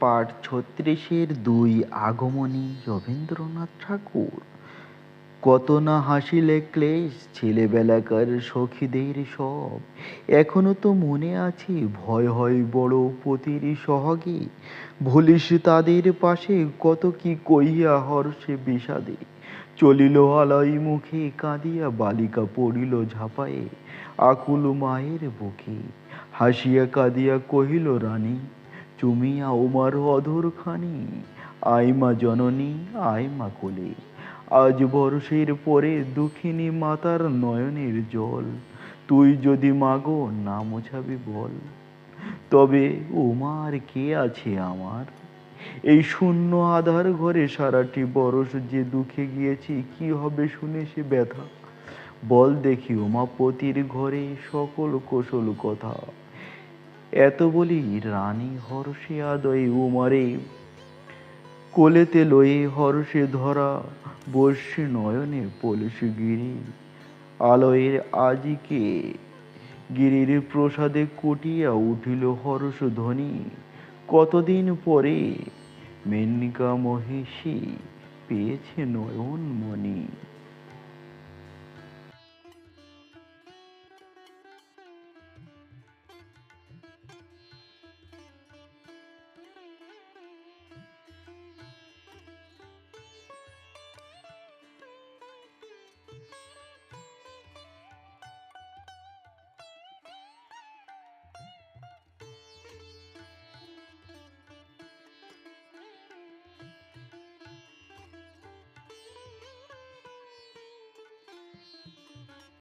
পাঠ ছত্রিশের দুই আগমনী রবীন্দ্রনাথ ঠাকুর। কত না হাসিলে ক্লেশ ছেলেবেলাকার সখীদের সব। এখনও তো মনে আছে, ভয় হয় বড় পতির সহগে। ভুলিস তাদের পাশে কত কি কইয়া হর্ষে বিষাদে। চলিল আলাই মুখে কাঁদিয়া বালিকা পড়িল ঝাঁপায়ে। আকুল মায়ের বুকে হাসিয়া কাঁদিয়া কহিল, রানী চুমিয়া উমার অধর খানি আয় মা জননী আয় মা কোলে। আজ বর্ষের পরে দুঃখিনী মাতার নয়নের জল, তুই যদি মাগো না মোছাবি বল। তবে উমার কে আছে আমার? এই শূন্য আধার ঘরে সারাটি বরস যে দুঃখে গিয়েছি, কি হবে শুনে সে ব্যথা? বল দেখি উমাপতির ঘরে সকল কৌশল কথা। এত বলি, রানী হর্ষে আদয়ে উমারে, কোলেতে লয়ে হর্ষে ধরা, বর্ষে নয়নে পলস গিরি, আলয়ের আজিকে গিরির প্রসাদে কুটিয়া উঠিল হর্ষ ধ্বনি, কতদিন পরে মেনকা মহিষী পেয়েছে নয়ন মণি